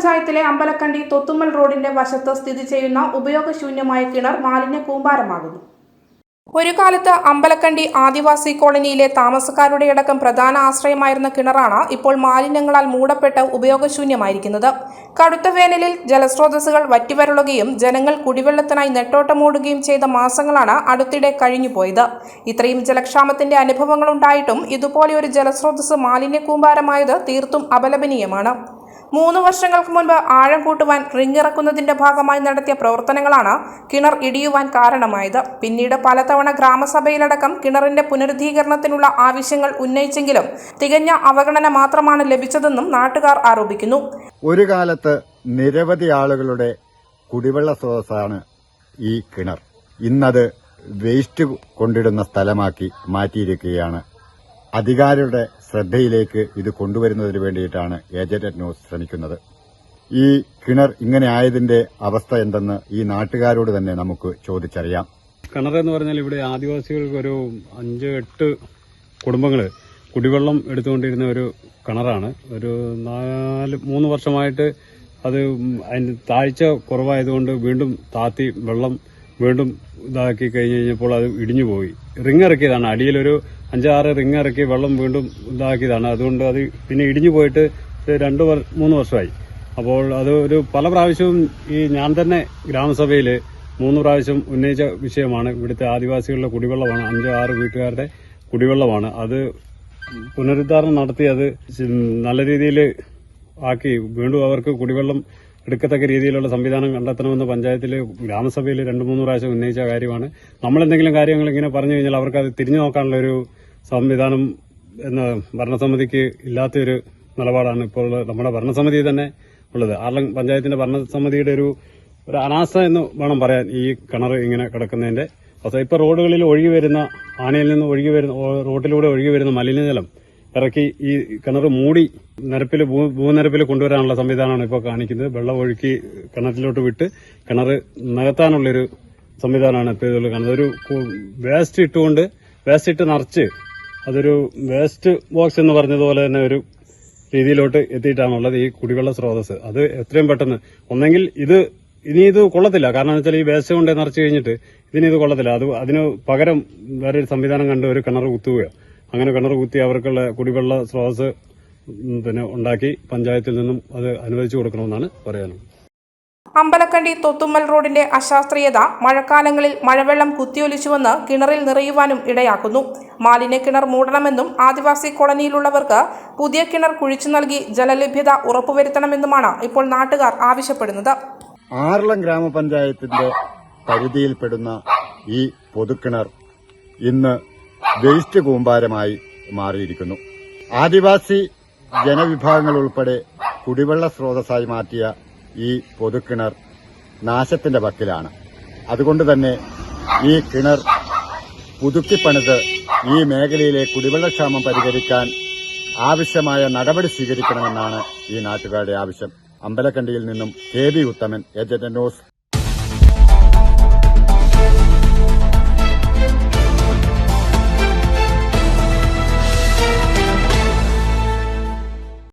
ഗ്രാമപഞ്ചായത്തിലെ അമ്പലക്കണ്ടി തൊത്തുമ്മൽ റോഡിന്റെ വശത്ത് സ്ഥിതി ചെയ്യുന്ന ഉപയോഗശൂന്യമായ കിണർ മാലിന്യ കൂമ്പാരമാകുന്നു. ഒരു കാലത്ത് അമ്പലക്കണ്ടി ആദിവാസി കോളനിയിലെ താമസക്കാരുടെ അടക്കം പ്രധാന ആശ്രയമായിരുന്ന കിണറാണ് ഇപ്പോൾ മാലിന്യങ്ങളാൽ മൂടപ്പെട്ട് ഉപയോഗശൂന്യമായിരിക്കുന്നത്. കടുത്ത വേനലിൽ ജലസ്രോതസ്സുകൾ വറ്റിവരളുകയും ജനങ്ങൾ കുടിവെള്ളത്തിനായി നെട്ടോട്ടമോടുകയും ചെയ്ത മാസങ്ങളാണ് അടുത്തിടെ കഴിഞ്ഞുപോയത്. ഇത്രയും ജലക്ഷാമത്തിന്റെ അനുഭവങ്ങളുണ്ടായിട്ടും ഇതുപോലെ ഒരു ജലസ്രോതസ് മാലിന്യ കൂമ്പാരമായത് തീർത്തും അപലപനീയമാണ്. മൂന്ന് വർഷങ്ങൾക്ക് മുൻപ് ആഴം കൂട്ടുവാൻ റിംഗ് ഇറക്കുന്നതിന്റെ ഭാഗമായി നടത്തിയ പ്രവർത്തനങ്ങളാണ് കിണർ ഇടിയുവാൻ കാരണമായത്. പിന്നീട് പലതവണ ഗ്രാമസഭയിലടക്കം കിണറിന്റെ പുനരുദ്ധീകരണത്തിനുള്ള ആവശ്യങ്ങൾ ഉന്നയിച്ചെങ്കിലും തികഞ്ഞ അവഗണന മാത്രമാണ് ലഭിച്ചതെന്നും നാട്ടുകാർ ആരോപിക്കുന്നു. ഒരു കാലത്ത് നിരവധി ആളുകളുടെ കുടിവെള്ള സ്രോതസ്സാണ് ഈ കിണർ. ഇന്നത് വേസ്റ്റ് കൊണ്ടിടുന്ന സ്ഥലമാക്കി മാറ്റിയിരിക്കുകയാണ്. അധികാരികളുടെ ശ്രദ്ധയിലേക്ക് ഇത് കൊണ്ടുവരുന്നതിന് വേണ്ടിയിട്ടാണ് ഏജന്റ് ന്യൂസ് ശ്രമിക്കുന്നത്. ഈ കിണർ ഇങ്ങനെ ആയതിന്റെ അവസ്ഥ എന്തെന്ന് ഈ നാട്ടുകാരോട് തന്നെ നമുക്ക് ചോദിച്ചറിയാം. കിണർ എന്ന് പറഞ്ഞാൽ ഇവിടെ ആദിവാസികൾക്ക് ഒരു അഞ്ച് എട്ട് കുടുംബങ്ങൾ കുടിവെള്ളം എടുത്തുകൊണ്ടിരുന്ന ഒരു കിണറാണ്. ഒരു നാല് മൂന്ന് വർഷമായിട്ട് അത് അതിന് താഴ്ച കുറവായതുകൊണ്ട് വീണ്ടും താത്തി വെള്ളം വീണ്ടും ഇതാക്കി കഴിഞ്ഞ് കഴിഞ്ഞപ്പോൾ അത് ഇടിഞ്ഞു പോയി റിങ് ഇറക്കിയതാണ് അടിയിലൊരു അഞ്ചാറ് റിങ് ഇറക്കി വെള്ളം വീണ്ടും ഇതാക്കിയതാണ്. അതുകൊണ്ട് അത് പിന്നെ ഇടിഞ്ഞു പോയിട്ട് രണ്ട് മൂന്ന് വർഷമായി. അപ്പോൾ അത് ഒരു പല പ്രാവശ്യവും ഈ ഞാൻ തന്നെ ഗ്രാമസഭയിൽ മൂന്ന് പ്രാവശ്യം ഉന്നയിച്ച വിഷയമാണ്. ഇവിടുത്തെ ആദിവാസികളുടെ കുടിവെള്ളമാണ്. അഞ്ച് ആറ് വീട്ടുകാരുടെ കുടിവെള്ളമാണ്. അത് പുനരുദ്ധാരണം നടത്തി അത് നല്ല രീതിയിൽ ആക്കി. വീണ്ടും അവർക്ക് കുടിവെള്ളം എടുക്കത്തക്ക രീതിയിലുള്ള സംവിധാനം കണ്ടെത്തണമെന്ന് പഞ്ചായത്തിൽ ഗ്രാമസഭയിൽ രണ്ട് മൂന്ന് പ്രാവശ്യം ഉന്നയിച്ച കാര്യമാണ്. നമ്മളെന്തെങ്കിലും കാര്യങ്ങൾ ഇങ്ങനെ പറഞ്ഞു കഴിഞ്ഞാൽ അവർക്ക് അത് തിരിഞ്ഞു നോക്കാനുള്ള ഒരു സംവിധാനം എന്ന ഭരണസമിതിക്ക് ഇല്ലാത്തൊരു നിലപാടാണ് ഇപ്പോൾ നമ്മുടെ ഭരണസമിതി തന്നെ ഉള്ളത്. ആർലം പഞ്ചായത്തിന്റെ ഭരണസമിതിയുടെ ഒരു ഒരു അനാസ എന്ന് വേണം പറയാൻ ഈ കിണർ ഇങ്ങനെ കിടക്കുന്നതിന്റെ അപ്പോൾ ഇപ്പോൾ റോഡുകളിൽ ഒഴുകി വരുന്ന ആനയിൽ നിന്ന് ഒഴുകി വരുന്ന റോഡിലൂടെ ഒഴുകി വരുന്ന മലിനജലം ഇറക്കി ഈ കിണർ മൂടി നിരപ്പിൽ ഭൂനിരപ്പിൽ കൊണ്ടുവരാനുള്ള സംവിധാനമാണ് ഇപ്പോൾ കാണിക്കുന്നത്. വെള്ളം ഒഴുക്കി കിണറ്റിലോട്ട് വിട്ട് കിണർ നികത്താനുള്ളൊരു സംവിധാനമാണ് ഇപ്പോൾ ഇതിൽ കാണുന്നത്. ഒരു വേസ്റ്റ് ഇട്ടുകൊണ്ട് വേസ്റ്റ് ഇട്ട് നിറച്ച് അതൊരു വേസ്റ്റ് ബോക്സ് എന്ന് പറഞ്ഞതുപോലെ തന്നെ ഒരു രീതിയിലോട്ട് എത്തിയിട്ടാണുള്ളത് ഈ കുടിവെള്ള സ്രോതസ് അത് എത്രയും പെട്ടെന്ന് ഒന്നെങ്കിൽ ഇത് ഇനി ഇത് കൊള്ളത്തില്ല. കാരണം വെച്ചാൽ ഈ വേസ്റ്റ് കൊണ്ട് നിറച്ച് കഴിഞ്ഞിട്ട് ഇതിന് ഇത് കൊള്ളത്തില്ല. അത് അതിന് പകരം വേറെ ഒരു സംവിധാനം കണ്ട് ഒരു കിണർ കുത്തുകയോ അങ്ങനെ കിണർ കുത്തി അവർക്കുള്ള കുടിവെള്ള സ്രോതസ് പിന്നെ ഉണ്ടാക്കി പഞ്ചായത്തിൽ നിന്നും അത് അനുവദിച്ചു കൊടുക്കണമെന്നാണ് പറയാനും അമ്പലക്കണ്ടി തൊത്തുമ്മൽ റോഡിന്റെ അശാസ്ത്രീയത മഴക്കാലങ്ങളിൽ മഴവെള്ളം കുത്തിയൊലിച്ചുവെന്ന് കിണറിൽ നിറയുവാനും ഇടയാക്കുന്നു. മാലിന്യ കിണർ മൂടണമെന്നും ആദിവാസി കോളനിയിലുള്ളവർക്ക് പുതിയ കിണർ കുഴിച്ചു നൽകി ജലലഭ്യത ഉറപ്പുവരുത്തണമെന്നുമാണ് ഇപ്പോൾ നാട്ടുകാർ ആവശ്യപ്പെടുന്നത്. ആറളം ഗ്രാമപഞ്ചായത്തിന്റെ പരിധിയിൽപ്പെടുന്ന ഈ പൊതുക്കിണർ ഇന്ന് വേസ്റ്റ് കൂമ്പാരമായി മാറിയിരിക്കുന്നു. ആദിവാസി ജനവിഭാഗങ്ങൾ ഉൾപ്പെടെ കുടിവെള്ള സ്രോതസ്സായി മാറ്റിയ ഈ പൊതുക്കിണർ നാശത്തിന്റെ വക്കിലാണ് അതുകൊണ്ട് തന്നെ ഈ കിണർ പുതുക്കിപ്പണിത് ഈ മേഖലയിലെ കുടിവെള്ളക്ഷാമം പരിഹരിക്കാൻ ആവശ്യമായ നടപടി സ്വീകരിക്കണമെന്നാണ് ഈ നാട്ടുകാരുടെ ആവശ്യം. അമ്പലക്കണ്ടിയിൽ നിന്നും K B Uthaman agent news